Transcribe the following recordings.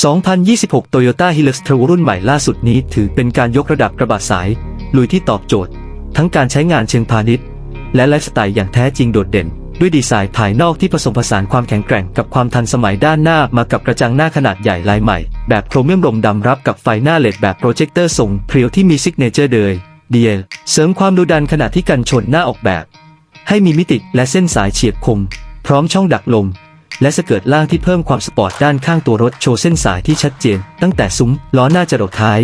2026 Toyota Hilux t r a รุ่นใหม่ล่าสุดนี้ถือเป็นการยกระดับกระบะสาย ลุยที่ตอบโจทย์ ทั้งการใช้งานเชิงพาณิชย์ และไลฟ์สไตล์อย่างแท้จริงโดดเด่น ด้วยดีไซน์ภายนอกที่ผสมผสานความแข็งแกร่งกับความทันสมัยด้านหน้ามากับกระจังหน้าขนาดใหญ่ลายใหม่ แบบโครเมียมรมดำรับกับไฟหน้าเลดแบบโปรเจคเตอร์ทรงเพรียวที่มีซิกเนเจอร์เดยเดียเสริมความดุดันขณะที่กันชนหน้าออกแบบ ให้มีมิติและเส้นสายเฉียบคม พร้อมช่องดักลม และสเกิร์ตล่างที่เพิ่มความสปอร์ตด้านข้างตัวรถโชว์เส้นสายที่ชัดเจน ตั้งแต่ซุ้มล้อหน้าจรดท้าย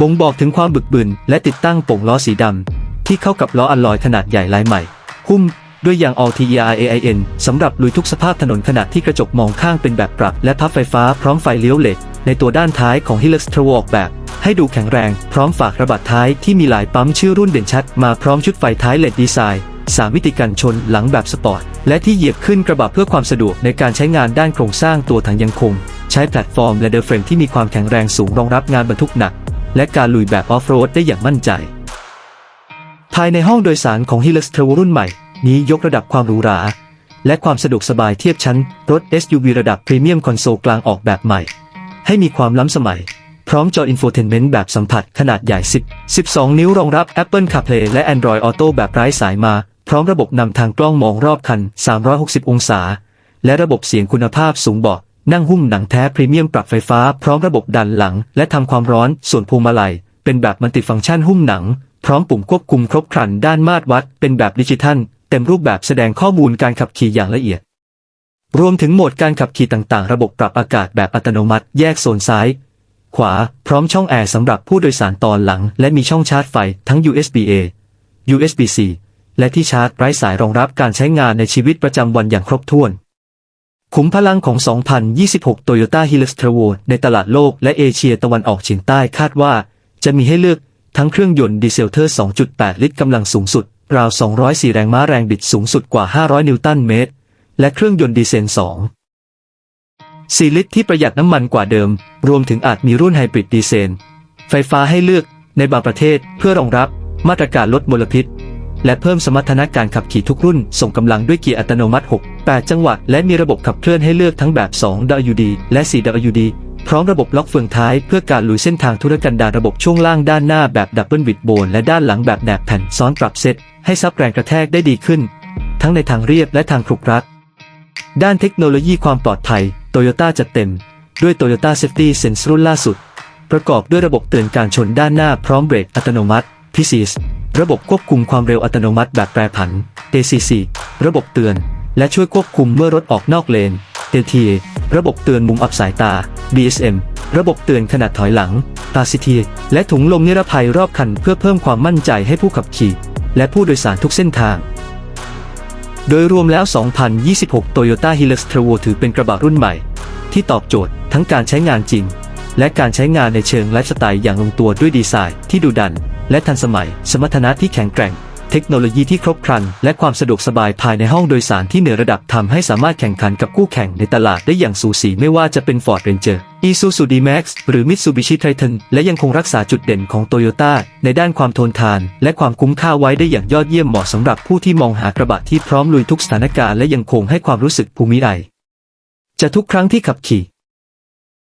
บ่งบอกถึงความบึกบึนและติดตั้งโป่งล้อสีดำที่เข้ากับล้ออัลลอยขนาดใหญ่ลายใหม่ หุ้มด้วยยาง All TER AIN สำหรับลุยทุกสภาพถนนขณะที่กระจกมองข้างเป็นแบบปรับ และพับไฟฟ้าพร้อมไฟเลี้ยวเหล็ก ในตัวด้านท้ายของ Hilux t r a v ออกแบบ ให้ดูแข็งแรง พร้อมฝากระบัดท้ายที่มีหลายปั๊มชื่อรุ่นเด่นชัด มาพร้อมชุดไฟท้ายเลดดีไซน์ สามมิติกันชนหลังแบบสปอร์ต และที่เหยียบขึ้นกระบะเพื่อความสะดวกในการใช้งานด้านโครงสร้างตัวถังยังคง ใช้แพลตฟอร์มและเดอร์เฟรมที่มีความแข็งแรงสูงรองรับงานบรรทุกหนัก และการลุยแบบออฟโรดได้อย่างมั่นใจ ภายในห้องโดยสารของ Hilux t r a v รุ่นใหม่ นี้ยกระดับความหรูหราและความสะดวกสบายเทียบชั้น รถ SUV ระดับพรีเมียมคอนโซลกลางออกแบบใหม่ ให้มีความล้ำสมัย พร้อมจออินโฟเทนเมนต์แบบสัมผัสขนาดใหญ่ 10 12 นิ้วรองรับ Apple CarPlay และ Android Auto แบบไร้สายมา พร้อมระบบนำทางกล้องมองรอบคัน 360 องศา และระบบเสียงคุณภาพสูงเบาะนั่งหุ้มหนังแท้พรีเมียมปรับไฟฟ้าพร้อมระบบดันหลัง และทำความร้อนส่วนพวงมาลัย เป็นแบบมัลติฟังก์ชันหุ้มหนัง พร้อมปุ่มควบคุมครบครันด้านมาตรวัด เป็นแบบดิจิทัล เต็มรูปแบบแสดงข้อมูลการขับขี่อย่างละเอียด รวมถึงโหมดการขับขี่ต่างๆ ระบบปรับอากาศแบบอัตโนมัติแยกโซนซ้าย ขวา พร้อมช่องแอร์สำหรับผู้โดยสารตอนหลัง และมีช่องชาร์จไฟทั้ง USB-A USB-C และที่ชาร์จไร้สายรองรับการใช้งานในชีวิตประจำวันอย่างครบถ้วน ขุมพลังของ 2026 Toyota Hilux t r a v ในตลาดโลกและเอเชียตะวันออกเฉียงใต้คาดว่า จะมีให้เลือกทั้งเครื่องยนต์ดีเซลเทอร์ 2.8 ลิตรกำลังสูงสุด ราว 204 แรงม้าแรงบิดสูงสุดกว่า 500 นิวตันเมตร และเครื่องยนต์ดีเซล 2 4 ลิตรที่ประหยัดน้ำมันกว่าเดิม รวมถึงอาจมีรุ่นไฮบริดดีเซลไฟฟ้าให้เลือกในบางประเทศเพื่อรองรับมาตรการลดมลพิษ และเพิ่มสมรรถนะการขับขี่ทุกรุ่น ส่งกำลังด้วยเกียร์อัตโนมัติ 6 8 จังหวะ และมีระบบขับเคลื่อนให้เลือกทั้งแบบ 2WD และ 4WD พร้อมระบบล็อกเฟืองท้ายเพื่อการลุยเส้นทางธุรกันดารระบบช่วงล่างด้านหน้าแบบดับเบิลวิดโบนและด้านหลังแบบแหนบแผ่นซ้อนปรับเซตให้ซับแรงกระแทกได้ดีขึ้น ทั้งในทางเรียบและทางครุกรักด้านเทคโนโลยีความปลอดภัย Toyota จัดเต็ม ด้วย Toyota Safety Sense รุ่นล่าสุด ประกอบด้วยระบบเตือนการชนด้านหน้าพร้อมเบรกอัตโนมัติ PCS ระบบควบคุมความเร็วอัตโนมัติแบบแปรผัน ACC ระบบเตือน และช่วยควบคุมเมื่อรถออกนอกเลน LTA ระบบเตือนมุมอับสายตา BSM ระบบเตือนขนาดถอยหลัง PACT และถุงลมนิรภัยรอบคันเพื่อเพิ่มความมั่นใจให้ผู้ขับขี่ และผู้โดยสารทุกเส้นทาง โดยรวมแล้ว 2026 Toyota Hilux t r a v ถือเป็นกระบะรุ่นใหม่ ที่ตอบโจทย์ทั้งการใช้งานจริง และการใช้งานในเชิงไลฟ์สไตล์อย่างลงตัวด้วยดีไซน์ที่ดุดัน และทันสมัย สมรรถนะที่แข็งแกร่ง เทคโนโลยีที่ครบครัน และความสะดวกสบายภายในห้องโดยสารที่เหนือระดับทำให้สามารถแข่งขันกับคู่แข่งในตลาดได้อย่างสูสีไม่ว่าจะเป็น Ford Ranger Isuzu D-Max หรือ Mitsubishi Triton และยังคงรักษาจุดเด่นของ Toyota ในด้านความทนทาน และความคุ้มค่าไว้ได้อย่างยอดเยี่ยมเหมาะสำหรับผู้ที่มองหากระบะที่พร้อมลุยทุกสถานการณ์และยังคงให้ความรู้สึกภูมิใจจะทุกครั้งที่ขับขี่